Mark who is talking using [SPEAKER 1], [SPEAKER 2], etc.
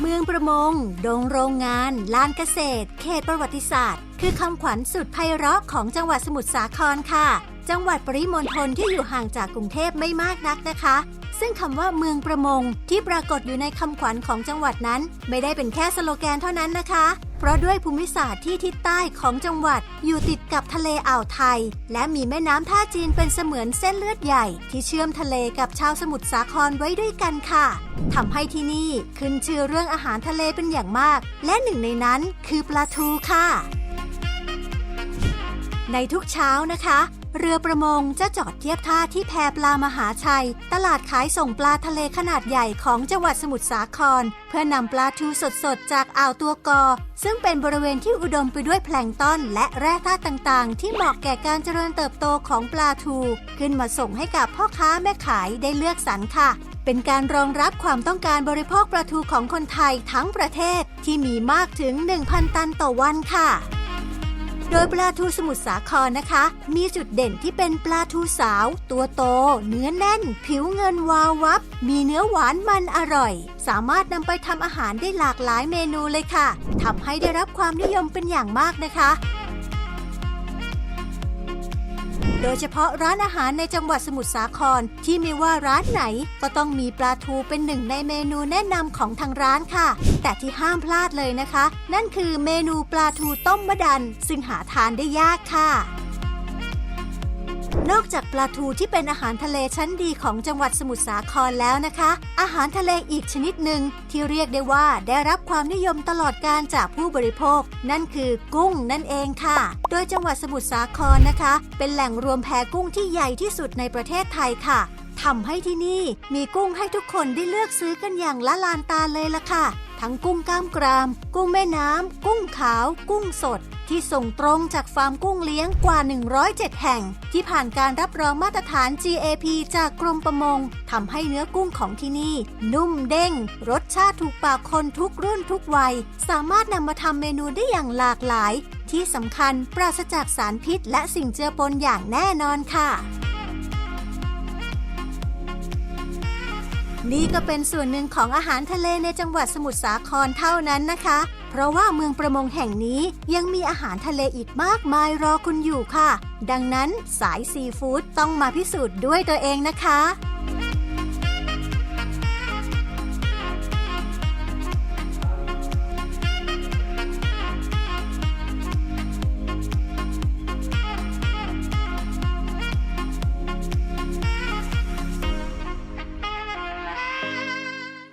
[SPEAKER 1] เมืองประมงดงโรงงาน ลานเกษตร เขตประวัติศาสตร์ คือคำขวัญสุดไพเราะของจังหวัดสมุทรสาครค่ะ จังหวัดปริมณฑลที่อยู่ห่างจากกรุงเทพไม่มากนักนะคะ ซึ่งคำว่าเมืองประมงที่ปรากฏอยู่ในคำขวัญของจังหวัดนั้น ไม่ได้เป็นแค่สโลแกนเท่านั้นนะคะ ราะด้วยภูมิศาสตร์ที่ทิศใต้ของจังหวัด อยู่ติดกับทะเลอ่าวไทย และมีแม่น้ำท่าจีนเป็นเสมือนเส้นเลือดใหญ่ ที่เชื่อมทะเลกับชาวสมุทรสาครไว้ด้วยกันค่ะทำให้ที่นี่ขึ้นชื่อเรื่องอาหารทะเลเป็นอย่างมาก และหนึ่งในนั้นคือปลาทูค่ะในทุกเช้านะคะ เรือประมงจะจอดเทียบท่าที่แพปลามหาชัย ตลาดขายส่งปลาทะเลขนาดใหญ่ของจังหวัดสมุทรสาคร เพื่อนำปลาทูสดๆ จากอ่าวตัวกอ ซึ่งเป็นบริเวณที่อุดมไปด้วยแพลงต้อนและแร่ธาตุต่างๆ ที่เหมาะแก่การเจริญเติบโตของปลาทู ขึ้นมาส่งให้กับพ่อค้าแม่ขายได้เลือกสรรค่ะเป็นการรองรับความต้องการบริโภคปลาทูของคนไทยทั้งประเทศที่มีมากถึง 1,000 ตันต่อวันค่ะ โดยปลาทูสมุทรสาครนะคะ มีจุดเด่นที่เป็นปลาทูสาว ตัวโต เนื้อแน่น ผิวเงินวาววับ มีเนื้อหวานมันอร่อย สามารถนำไปทำอาหารได้หลากหลายเมนูเลยค่ะทำให้ได้รับความนิยมเป็นอย่างมากนะคะ โดยเฉพาะร้านอาหารในจังหวัดสมุทรสาคร ที่ไม่ว่าร้านไหน ก็ต้องมีปลาทูเป็นหนึ่งในเมนูแนะนำของทางร้านค่ะ แต่ที่ห้ามพลาดเลยนะคะ นั่นคือเมนูปลาทูต้มมะดัน ซึ่งหาทานได้ยากค่ะ นอกจากปลาทูที่เป็นอาหารทะเลชั้นดีของจังหวัดสมุทรสาครแล้วนะคะ อาหารทะเลอีกชนิดหนึ่งที่เรียกได้ว่าได้รับความนิยมตลอดการจากผู้บริโภค นั่นคือกุ้งนั่นเองค่ะ โดยจังหวัดสมุทรสาครนะคะ เป็นแหล่งรวมแพกุ้งที่ใหญ่ที่สุดในประเทศไทยค่ะทำให้ที่นี่มีกุ้งให้ทุกคนได้เลือกซื้อกันอย่างละลานตาเลยล่ะค่ะ ทั้งกุ้งกล้ามกราม กุ้งแม่น้ำกุ้งขาว กุ้งสด ที่ส่งตรงจากฟาร์มกุ้งเลี้ยงกว่า 107 แห่ง ที่ผ่านการรับรองมาตรฐาน GAP จากกรมประมงทำให้เนื้อกุ้งของที่นี่ นุ่มเด้ง รสชาติถูกปากคนทุกรุ่นทุกวัย สามารถนำมาทำเมนูได้อย่างหลากหลาย ที่สำคัญปราศจากสารพิษและสิ่งเจือปนอย่างแน่นอนค่ะนี่ก็เป็นส่วนหนึ่งของอาหารทะเลในจังหวัดสมุทรสาครเท่านั้นนะคะ เพราะว่าเมืองประมงแห่งนี้ยังมีอาหารทะเลอีกมากมายรอคุณอยู่ค่ะ ดังนั้นสายซีฟู้ดต้องมาพิสูจน์ด้วยตัวเองนะคะ